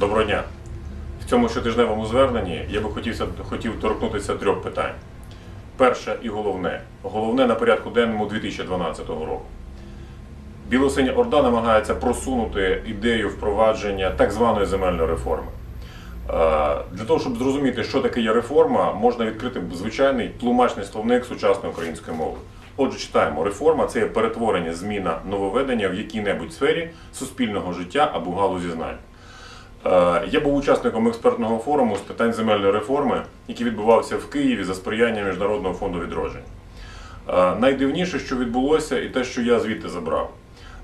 Доброго дня. В цьому щотижневому зверненні я би хотівся, хотів торкнутися трьох питань. Перше і головне. Головне на порядку денному 2012 року. Білосиня Орда намагається просунути ідею впровадження так званої земельної реформи. Е, Для того, щоб зрозуміти, що таке є реформа, можна відкрити звичайний тлумачний словник сучасної української мови. Отже, читаємо, реформа це є перетворення, зміна, нововведення в якій-небудь сфері суспільного життя або галузі знань. Е, Я був учасником експертного форуму з питань земельної реформи, який відбувався в Києві за сприяння Міжнародного фонду відродження. Е, Найдивніше, що відбулося, і те, що я звідти забрав.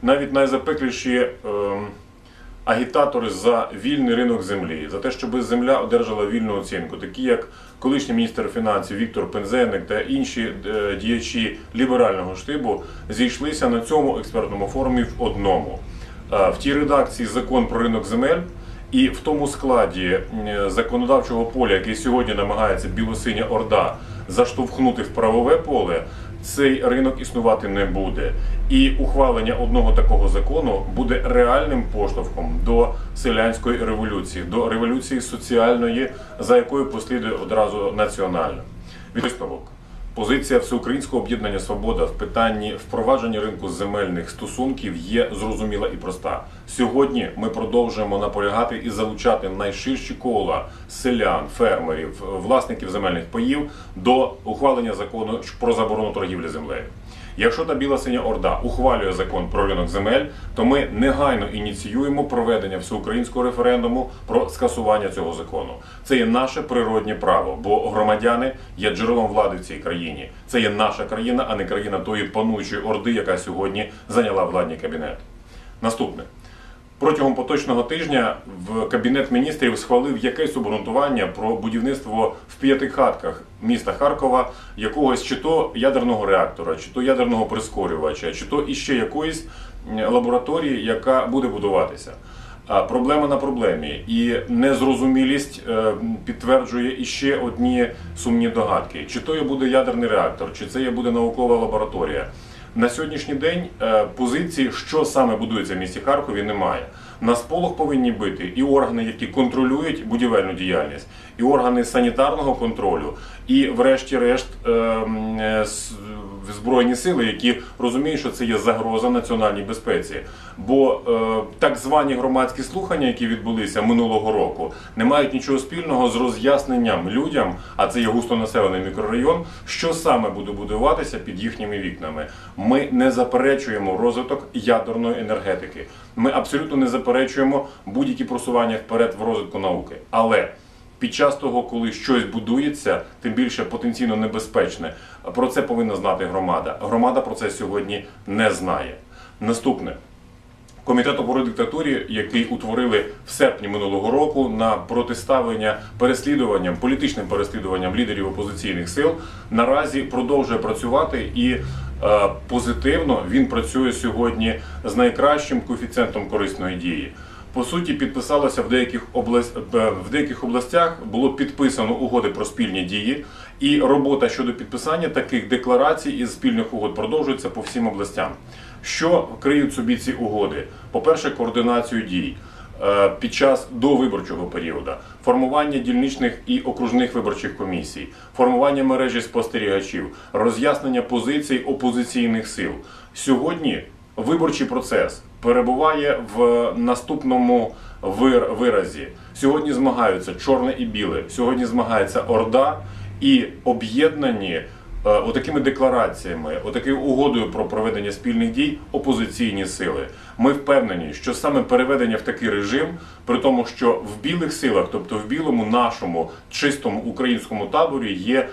Навіть найзапекліші ем, агітатори за вільний ринок землі, за те, щоб земля одержала вільну оцінку, такі як колишній міністр фінансів Віктор Пензенник та інші е, діячі ліберального штибу, зійшлися на цьому експертному форумі в одному. В тій редакції закон про ринок земель. І в тому складі законодавчого поля, який сьогодні намагається білосиня орда заштовхнути в правове поле, цей ринок існувати не буде. І ухвалення одного такого закону буде реальним поштовхом до селянської революції, до революції соціальної, за якою послідує одразу національна. Висновок. Позиція Всеукраїнського об'єднання Свобода в питанні впровадження ринку земельних стосунків є зрозуміла і проста. Сьогодні ми продовжуємо наполягати і залучати найширші кола селян, фермерів, власників земельних паїв до ухвалення закону про заборону торгівлі землею. Якщо та біла синя орда ухвалює закон про ринок земель, то ми негайно ініціюємо проведення всеукраїнського референдуму про скасування цього закону. Це є наше природнє право, бо громадяни є джерелом влади в цій країні. Це є наша країна, а не країна тої пануючої орди, яка сьогодні зайняла владні кабінети. Наступне. Протягом поточного тижня в кабінет міністрів схвалив якесь обґрунтування про будівництво в п'ятихатках міста Харкова якогось чи то ядерного реактора, чи то ядерного прискорювача, чи то іще якоїсь лабораторії, яка буде будуватися. А проблема на проблемі і незрозумілість е, підтверджує іще одні сумні догадки: чи то є буде ядерний реактор, чи це є буде наукова лабораторія. На сьогоднішній день е, позиції, що саме будується в місті Харкові, немає. На сполох повинні бити і органи, які контролюють будівельну діяльність, і органи санітарного контролю, і, врешті-решт, с- збройні сили, які розуміють, що це є загроза національній безпеці. Бо е, так звані громадські слухання, які відбулися минулого року, не мають нічого спільного з роз'ясненням людям, а це є густонаселений мікрорайон, що саме буде будуватися під їхніми вікнами. Ми не заперечуємо розвиток ядерної енергетики. Ми абсолютно не заперечуємо будь-які просування вперед в розвитку науки. Але під час того, коли щось будується, тим більше потенційно небезпечне, про це повинна знати громада. Громада про це сьогодні не знає. Наступне. Комітет опори диктатурі, який утворили в серпні минулого року на протиставлення переслідуванням, політичним переслідуванням лідерів опозиційних сил, наразі продовжує працювати і е, позитивно він працює сьогодні з найкращим коефіцієнтом корисної дії. По суті, підписалося в деяких область е, в деяких областях було підписано угоди про спільні дії, і робота щодо підписання таких декларацій із спільних угод продовжується по всім областям. Що криють собі ці угоди? По-перше, координацію дій е, під час довиборчого періоду, формування дільничних і окружних виборчих комісій, формування мережі спостерігачів, роз'яснення позицій опозиційних сил. Сьогодні виборчий процес перебуває в наступному вир- виразі. Сьогодні змагаються чорне і біле. Сьогодні змагається орда і об'єднані е, отакими деклараціями, отакою угодою про проведення спільних дій опозиційні сили. Ми впевнені, що саме переведення в такий режим, при тому, що в білих силах, тобто в білому нашому чистому українському таборі, є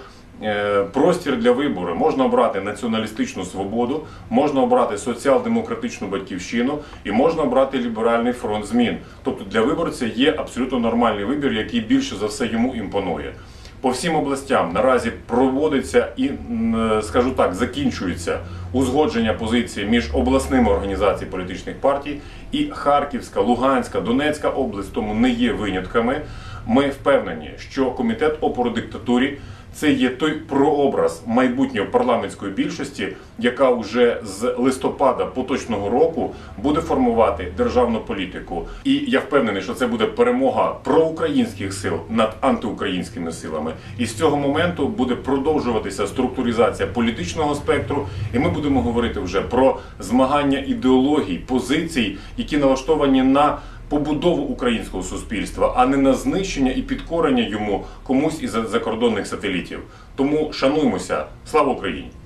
простір для вибору. Можна обрати націоналістичну свободу, можна обрати соціал-демократичну батьківщину і можна обрати ліберальний фронт змін. Тобто для виборця є абсолютно нормальний вибір, який більше за все йому імпонує. По всім областям наразі проводиться і, е, скажу так, закінчується узгодження позиції між обласними організаціями політичних партій і Харківська, Луганська, Донецька область, тому не є винятками. Ми впевнені, що комітет опору диктатурі це є той прообраз майбутньої парламентської більшості, яка вже з листопада поточного року буде формувати державну політику. І я впевнений, що це буде перемога проукраїнських сил над антиукраїнськими силами. І з цього моменту буде продовжуватися структуризація політичного спектру, і ми будемо говорити вже про змагання ідеологій, позицій, які налаштовані на побудову українського суспільства, а не на знищення і підкорення йому комусь із закордонних сателітів. Тому шануймося. Слава Україні!